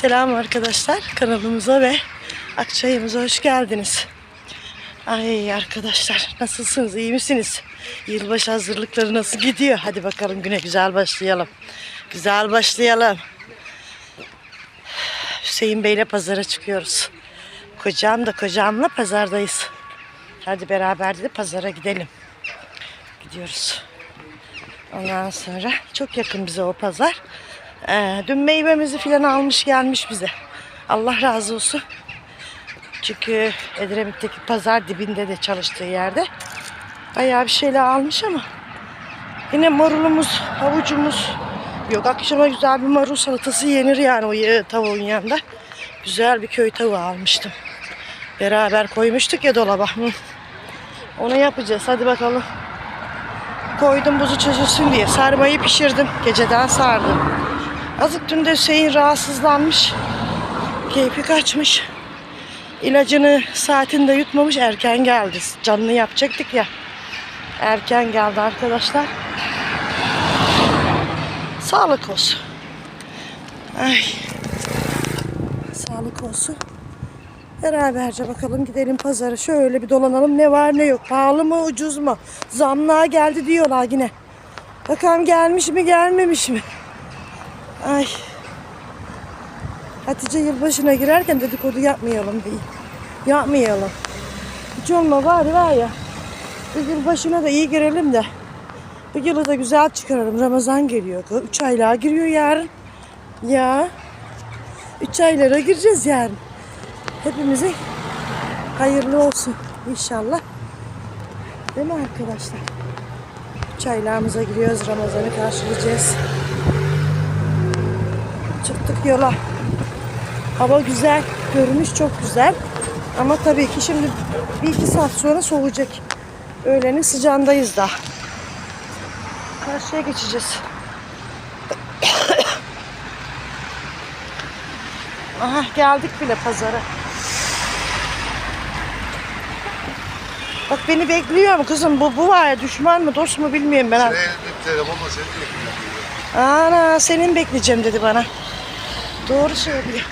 Selam arkadaşlar kanalımıza ve Akçay'ımıza hoş geldiniz. Ay arkadaşlar nasılsınız iyi misiniz? Yılbaşı hazırlıkları nasıl gidiyor? Hadi bakalım güne güzel başlayalım. Güzel başlayalım. Hüseyin Bey'le pazara çıkıyoruz. Kocam da kocamla pazardayız. Hadi beraber de pazara gidelim. Gidiyoruz. Ondan sonra çok yakın bize o pazar. Ee, dün meyvemizi filan almış gelmiş bize. Allah razı olsun. Çünkü Edremit'teki pazar dibinde de çalıştığı yerde bayağı bir şeyler almış ama yine marulumuz, havucumuz yok. Akşama güzel bir marul salatası yenir yani o tavuğun yanında. Güzel bir köy tavuğu almıştım. Beraber koymuştuk ya dolaba. Onu yapacağız. Hadi bakalım. Koydum buzu çözülsün diye. Sarmayı pişirdim. Geceden sardım. Azıcık dün de Hüseyin rahatsızlanmış. Keyfi kaçmış. İlacını saatinde yutmamış erken geldi. Canını yapacaktık ya. Erken geldi arkadaşlar. Sağlık olsun. Ay. Sağlık olsun. Beraberce bakalım gidelim pazara. Şöyle bir dolanalım. Ne var ne yok. Pahalı mı ucuz mu? Zamlığa geldi diyorlar yine. Bakalım gelmiş mi gelmemiş mi? Ay. Hatice yılbaşına girerken dedikodu yapmayalım değil. Yapmayalım. Hiç olma var var ya. Bu yılbaşına da iyi girelim de. Bu yılı da güzel çıkaralım. Ramazan geliyor. Üç aylığa giriyor yarın. Ya. Üç aylara gireceğiz yarın. Hepimize hayırlı olsun inşallah. Değil mi arkadaşlar? Üç aylağımıza giriyoruz. Ramazan'ı karşılayacağız. Çıktık yola. Hava güzel. Görünüş çok güzel. Ama tabii ki şimdi bir iki saat sonra soğuyacak. Öğlenin sıcağındayız daha. Karşıya geçeceğiz. Aha geldik bile pazara. Bak beni bekliyor mu kızım? Bu, bu var ya düşman mı dost mu bilmiyorum ben. Senin bir telefonla seni bekliyor. Ana senin bekleyeceğim dedi bana. Doğru söylüyor.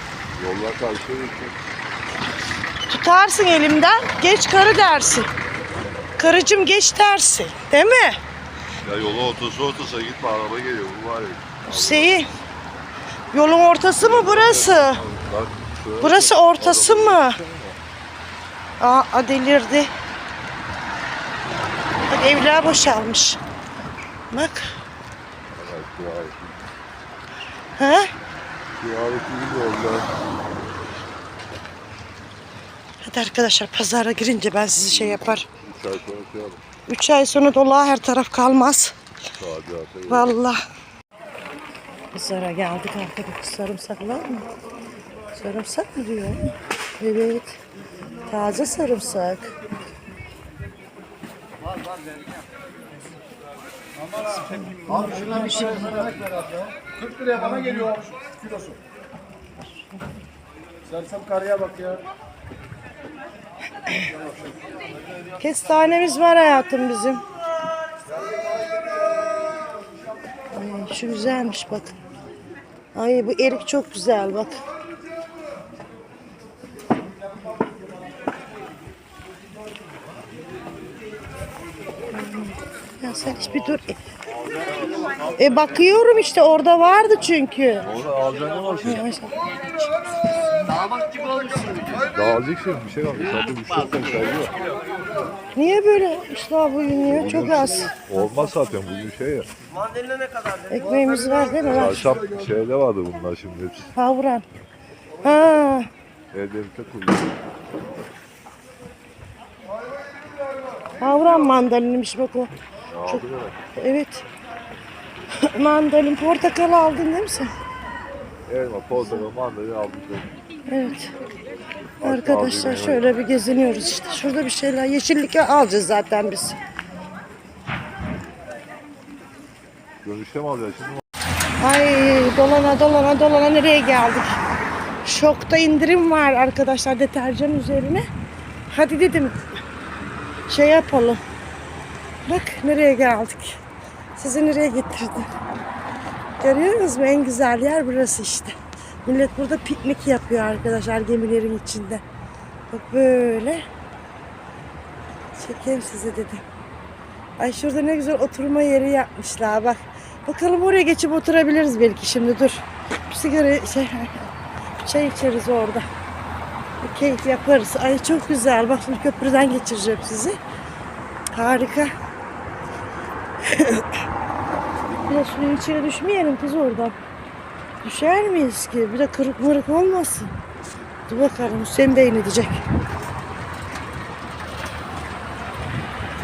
Yollar karşıya Tutarsın elimden geç karı dersin. Karıcım geç dersin. Değil mi? Ya yola otosa otosa gitme araba geliyor bu var ya. Hüseyin. Yolun ortası mı burası? Burası ortası mı? Aa delirdi. Bak evler boşalmış. Bak. Evet, ziyaret. Gibi oldu. Hadi arkadaşlar pazara girince ben sizi şey yapar. Üç ay sonra şey alır. Üç ay sonra dola her taraf kalmaz. Vallahi. Pazara geldik arkadaşlar. Sarımsak var mı? Sarımsak mı diyor? Evet. Taze sarımsak. Abi şundan bir şey yemek ver abi. 40 liraya bana geliyor kilosu. Sersem karıya bak ya. Kestanemiz var hayatım bizim. Ay, şu güzelmiş bak. Ay bu erik çok güzel bak. Sen hiçbir dur. E bakıyorum işte orada vardı çünkü. Orada alacaksın ama şey. Yavaş. Daha alacak şey bir şey kaldı. Sadece bir şey sen saygı var. Niye böyle iştah bugün Çok az. Olmaz zaten bugün şey ya. Ekmeğimiz var değil mi? Var. Akşam şeyde vardı bunlar şimdi hepsi. Kavran. Ha, Evlilikte kullanıyor. kavran mandalinmiş bak o. Çok, evet. Mandalin, portakal aldın değil mi sen? Elma, portakal, mandalina aldık. Evet. Arkadaşlar şöyle bir geziniyoruz işte. Şurada bir şeyler yeşillik alacağız zaten biz. Dönüşte mi alacaksın? Şimdi Ay dolana dolana dolana nereye geldik? Şokta indirim var arkadaşlar deterjan üzerine. Hadi dedim şey yapalım. Bak nereye geldik. Sizi nereye getirdim. Görüyor musunuz? En güzel yer burası işte. Millet burada piknik yapıyor arkadaşlar gemilerin içinde. Bak böyle. Çekeyim size dedim. Ay şurada ne güzel oturma yeri yapmışlar bak. Bakalım oraya geçip oturabiliriz belki şimdi dur. Bir sigara şey, çay içeriz orada. Bir keyif yaparız. Ay çok güzel. Bak şimdi köprüden geçireceğim sizi. Harika. Bir de suyun içine düşmeyelim kız oradan. Düşer miyiz ki? Bir de kırık mırık olmasın. Dur bakalım Hüseyin Bey ne diyecek?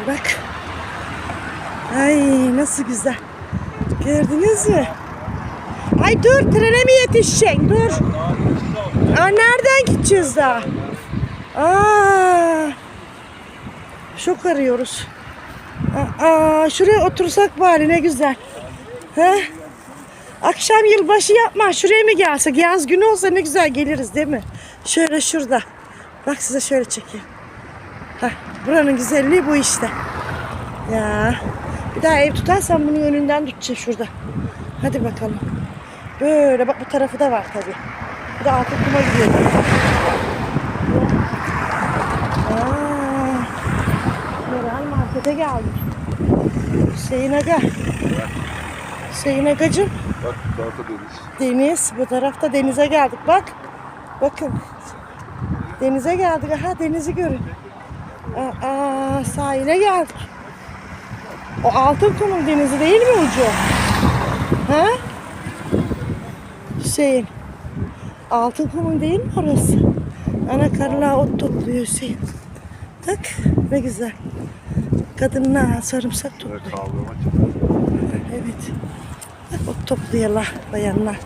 Bak. Ay nasıl güzel. Gördünüz mü? Ay dur trene mi yetişeceksin? Dur. Aa, nereden gideceğiz daha? Aa, çok arıyoruz. Aa, şuraya otursak bari ne güzel. He? Akşam yılbaşı yapma. Şuraya mı gelsek? Yaz günü olsa ne güzel geliriz değil mi? Şöyle şurada. Bak size şöyle çekeyim. Heh, buranın güzelliği bu işte. Ya. Bir daha ev tutarsan bunun önünden tutacağım şurada. Hadi bakalım. Böyle bak bu tarafı da var tabii. Bir de altın kuma gidiyor. Aa, Meral markete geldik. Hüseyin Aga. Hüseyin Agacığım. Bak bu tarafta deniz. Deniz. Bu tarafta denize geldik. Bak. Bakın. Denize geldik. Aha denizi görün. Aa, sahile geldik. O altın kumun denizi değil mi ucu? Ha? Hüseyin. Altın kumun değil mi orası? Ana karılar ot topluyor Hüseyin. Bak ne güzel. Kadınlar sarımsak topluyor. Evet. Bak topluyorlar bayanlar.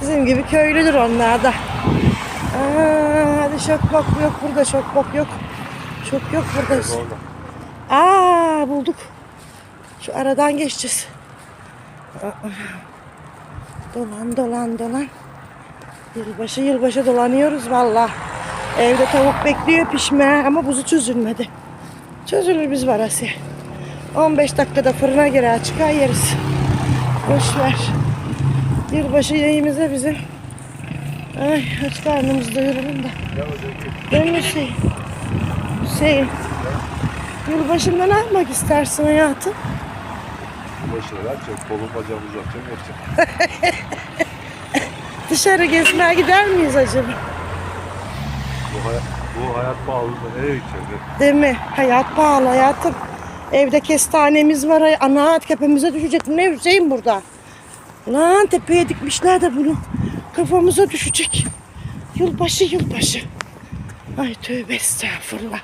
Bizim gibi köylüdür onlar da. Aa, hadi şokbok yok burada şokbok yok. Çok yok burada. Aa bulduk. Şu aradan geçeceğiz. Dolan dolan dolan. Yılbaşı yılbaşı dolanıyoruz valla. Evde tavuk bekliyor pişme ama buzu çözülmedi. Çözülür biz var Asya. 15 dakikada fırına girer çıkar yeriz. Boş ver. Yılbaşı yemeğimize bizim. Ay aç karnımızı doyuralım da. Mi Hüseyin? Hüseyin. Yılbaşında ne yapmak istersin hayatım? Başına açacak. Kolun bacağını uzatacağım yapacağım. Dışarı gezmeye gider miyiz acaba? Bu hayat, hayat pahalılığında nereye gideceğiz? Değil mi? Hayat pahalı hayatım. Evde kestanemiz var. Ana tepemize düşecek. Ne Hüseyin burada? Lan tepeye dikmişler de bunu. Kafamıza düşecek. Yılbaşı yılbaşı. Ay tövbe estağfurullah.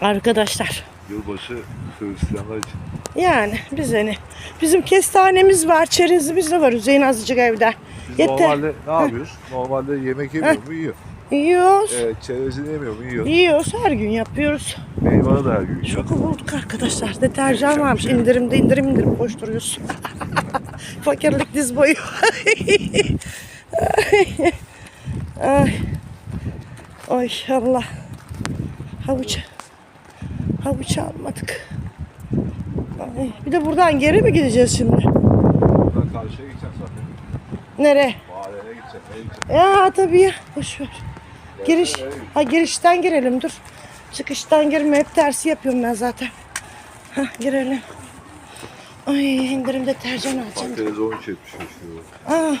Arkadaşlar Yılbaşı Hristiyanlar için. yani bize ne? Bizim kestanemiz var, çerezimiz de var Hüseyin azıcık evde. Biz Yeter. normalde ne yapıyoruz? Normalde yemek yemiyor mu? Yiyor. Yiyoruz. Evet, çerezini yemiyor mu? Yiyor. Yiyoruz her gün yapıyoruz. Meyvanı da her gün yiyor. Şoku bulduk arkadaşlar. Deterjan varmış. İndirimde indirim indirim koşturuyoruz. Fakirlik diz boyu. Ay. Ay Allah. Havuç. Havuç almadık. Ay. Bir de buradan geri mi gideceğiz şimdi? Buradan karşıya gideceğiz zaten. Nereye? Mahalleye gideceğiz. Nereye gideceğiz? Ya tabii ya. Boş ver. Giriş. Ha girişten girelim dur. Çıkıştan girme hep tersi yapıyorum ben zaten. Ha girelim. Ay indirim deterjan alacağım. Bak televizyon 3.75 diyor. Aa.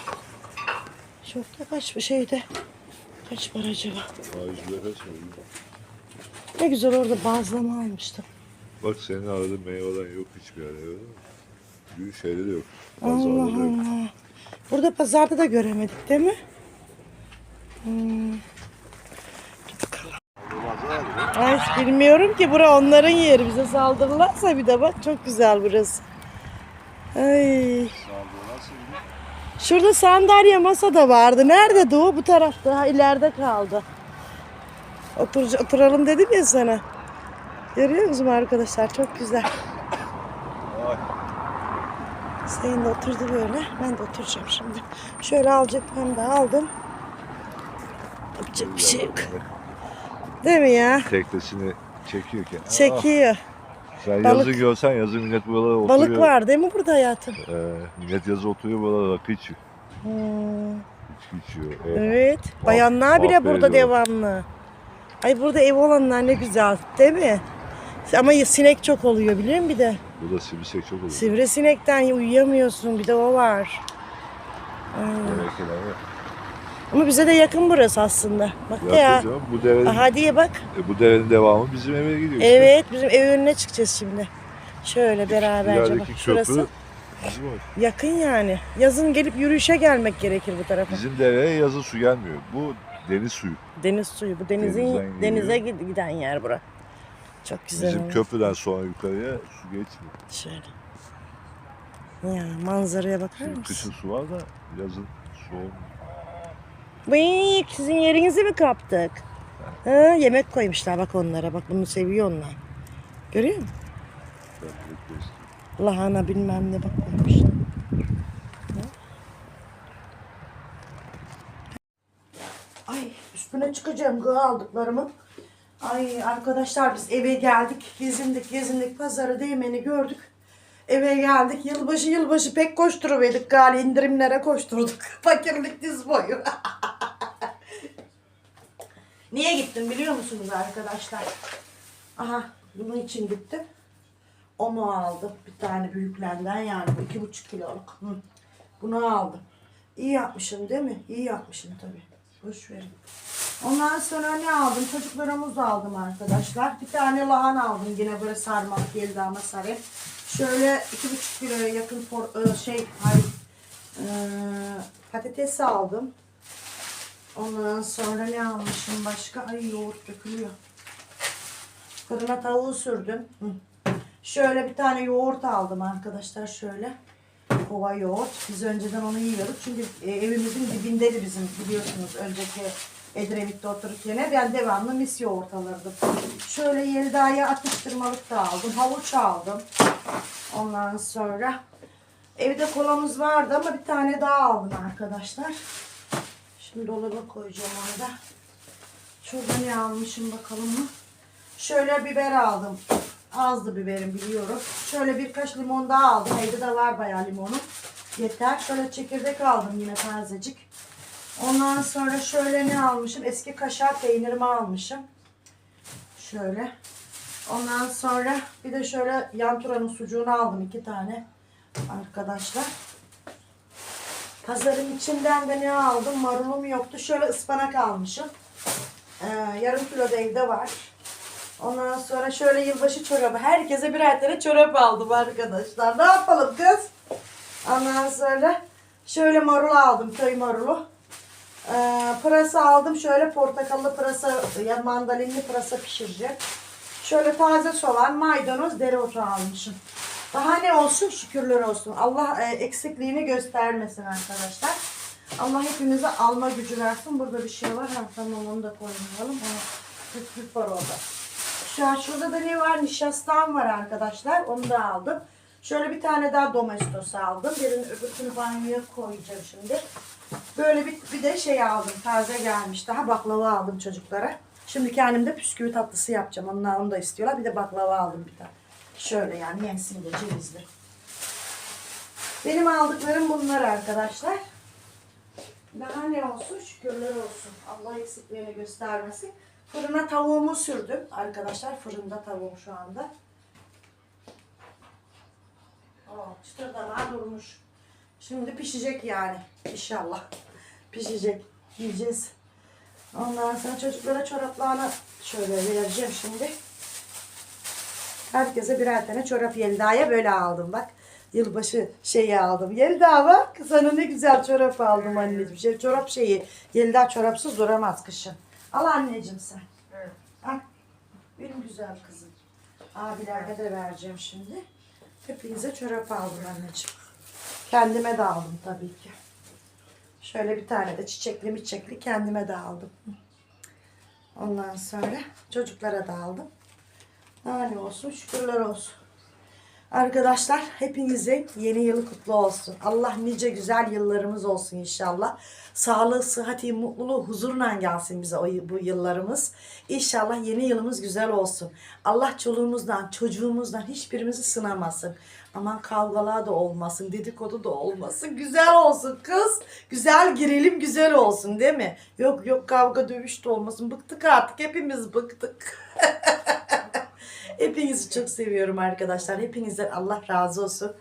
Şokta kaç bir şeyde. Kaç para acaba? Faizle kaç? Ne güzel orada bazlama almıştım. Bak senin aradığın meyveden yok hiçbir yerde. gördün mü? Gün şeyde de yok. Allah Pazarda da yok. Allah. Burada pazarda da göremedik değil mi? Hmm. Ay bilmiyorum ki bura onların yeri. Bize saldırırlarsa bir de bak çok güzel burası. Ay. Şurada sandalye masa da vardı. Nerede Doğu? Bu tarafta. Ha, ileride kaldı. Otur, oturalım dedim ya sana. Görüyor musun arkadaşlar? Çok güzel. Hüseyin de oturdu böyle. Ben de oturacağım şimdi. Şöyle alacaklarımı da aldım. Yapacak bir şey yok. Değil mi ya? Teknesini çekiyorken. Çekiyor. Ah, sen Balık. yazın görsen yazın millet buralara oturuyor. Balık var değil mi burada hayatım? Ee, millet yazı oturuyor buralara rakı içiyor. Hmm, İçki içiyor. E, evet. Bayanlar bile burada oğlum. devamlı. Ay burada ev olanlar ne güzel değil mi? Ama sinek çok oluyor biliyor musun bir de? Bu da sivrisinek çok olur. Sivrisinekten uyuyamıyorsun bir de o var. Demek var. Ama bize de yakın burası aslında. Bak Ya, ya. kocaman, bu devenin, Aha diye bak. e, bu devenin devamı bizim eve gidiyor. işte. Evet bizim ev önüne çıkacağız şimdi. Şöyle beraberce bak. Şurası köprü o. yakın yani. Yazın gelip yürüyüşe gelmek gerekir bu tarafa. Bizim deveye yazın su gelmiyor. Bu deniz suyu. Deniz suyu. Bu denizin denize giden yer bura. Çok güzel. Bizim olmuş. köprüden sonra yukarıya su geçmiyor. Şöyle. Ya manzaraya bakar Şimdi mısın? kışın su var da yazın su olmuyor. Bıyık sizin yerinizi mi kaptık? Ha, yemek koymuşlar bak onlara. Bak bunu seviyor onlar. Görüyor musun? Lahana bilmem ne bak koymuşlar. Ay üstüne çıkacağım gı aldıklarımı. Ay arkadaşlar biz eve geldik. Gezindik gezindik pazarı değmeni gördük. Eve geldik. Yılbaşı yılbaşı pek koşturuverdik gali indirimlere koşturduk. Fakirlik diz boyu. Niye gittim biliyor musunuz arkadaşlar? Aha bunun için gittim. Omo aldım. Bir tane büyüklenden yani iki buçuk kiloluk. Hı. Bunu aldım. İyi yapmışım değil mi? İyi yapmışım tabii. Boş verin. Ondan sonra ne aldım? Çocuklara muz aldım arkadaşlar. Bir tane lahana aldım yine böyle sarmalık geldi ama sarı. Şöyle iki buçuk kiloya yakın por, e, şey hayır, e, patates aldım. Ondan sonra ne almışım başka? Ay yoğurt dökülüyor. Fırına tavuğu sürdüm. Şöyle bir tane yoğurt aldım arkadaşlar şöyle. Kova yoğurt. Biz önceden onu yiyorduk. Çünkü e, evimizin dibindeydi bizim biliyorsunuz önceki Edremit'te otururken ben devamlı mis yoğurt alırdım. Şöyle Yelda'ya atıştırmalık da aldım. Havuç aldım. Ondan sonra evde kolamız vardı ama bir tane daha aldım arkadaşlar. Şimdi dolaba koyacağım onu da. Şurada ne almışım bakalım mı? Şöyle biber aldım. Azdı biberim biliyorum. Şöyle birkaç limon daha aldım. Evde de var bayağı limonum. Yeter. Şöyle çekirdek aldım yine tazecik. Ondan sonra şöyle ne almışım? Eski kaşar peynirimi almışım. Şöyle. Ondan sonra bir de şöyle yanturanın sucuğunu aldım iki tane. Arkadaşlar. Pazarın içinden de ne aldım? Marulum yoktu. Şöyle ıspanak almışım. Ee, yarım kilo da evde var. Ondan sonra şöyle yılbaşı çorabı. Herkese birer tane çorap aldım arkadaşlar. Ne yapalım kız? Ondan sonra şöyle marul aldım. Köy marulu. Ee, pırasa aldım. Şöyle portakallı pırasa ya mandalinli pırasa pişireceğim. Şöyle taze soğan, maydanoz, dereotu almışım. Daha ne olsun şükürler olsun. Allah e, eksikliğini göstermesin arkadaşlar. Allah hepimize alma gücü versin. Burada bir şey var. Ha, tamam onu da koymayalım. Ha, küçük var orada. Şu an şurada da ne var? Nişastam var arkadaşlar. Onu da aldım. Şöyle bir tane daha domestos aldım. Birini öbürkünü banyoya koyacağım şimdi. Böyle bir, bir de şey aldım. Taze gelmiş. Daha baklava aldım çocuklara. Şimdi kendim de bisküvi tatlısı yapacağım. Onlar onu da istiyorlar. Bir de baklava aldım bir tane. Şöyle yani yensin de cevizli. Benim aldıklarım bunlar arkadaşlar. Daha ne olsun şükürler olsun. Allah eksikliğini göstermesin. Fırına tavuğumu sürdüm. Arkadaşlar fırında tavuğum şu anda. Oo, çıtırdamağa durmuş. Şimdi pişecek yani. İnşallah. Pişecek. Yiyeceğiz. Ondan sonra çocuklara çoraplarını şöyle vereceğim şimdi. Herkese birer tane çorap Yelda'ya böyle aldım bak. Yılbaşı şeyi aldım. Yelda bak sana ne güzel çorap aldım anneciğim. Şey, çorap şeyi. Yelda çorapsız duramaz kışın. Al anneciğim sen. Al. Benim güzel kızım. Abilerine de vereceğim şimdi. Hepinize çorap aldım anneciğim. Kendime de aldım tabii ki. Şöyle bir tane de çiçekli miçekli kendime de aldım. Ondan sonra çocuklara da aldım. Daha ne olsun şükürler olsun. Arkadaşlar hepinizin yeni yılı kutlu olsun. Allah nice güzel yıllarımız olsun inşallah. Sağlığı, sıhhati, mutluluğu, huzurla gelsin bize bu yıllarımız. İnşallah yeni yılımız güzel olsun. Allah çoluğumuzdan, çocuğumuzdan hiçbirimizi sınamasın. Aman kavgalar da olmasın, dedikodu da olmasın. Güzel olsun kız. Güzel girelim, güzel olsun değil mi? Yok yok kavga dövüş de olmasın. Bıktık artık. Hepimiz bıktık. Hepinizi çok seviyorum arkadaşlar. Hepinizden Allah razı olsun.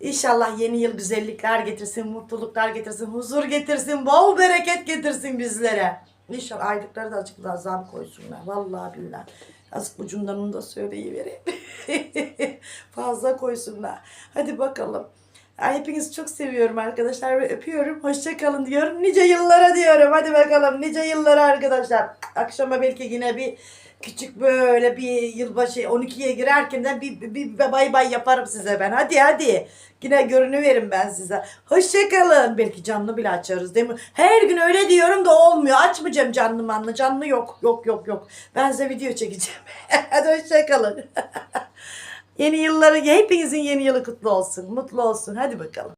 İnşallah yeni yıl güzellikler getirsin, mutluluklar getirsin, huzur getirsin, bol bereket getirsin bizlere. İnşallah aylıkları da azıcık daha zam koysunlar. Vallahi billahi. Azıcık ucundan onu da söyleyivereyim. Fazla koysunlar. Hadi bakalım. Ay, hepinizi çok seviyorum arkadaşlar ve öpüyorum. Hoşça kalın diyorum. Nice yıllara diyorum. Hadi bakalım nice yıllara arkadaşlar. Akşama belki yine bir küçük böyle bir yılbaşı 12'ye girerken de bir, bir, bir bay bay yaparım size ben. Hadi hadi. Yine görünüverim ben size. Hoşça kalın. Belki canlı bile açarız değil mi? Her gün öyle diyorum da olmuyor. Açmayacağım canlı manlı. Canlı yok. Yok yok yok. Ben size video çekeceğim. hadi hoşça kalın. Yeni yılları hepinizin yeni yılı kutlu olsun. Mutlu olsun. Hadi bakalım.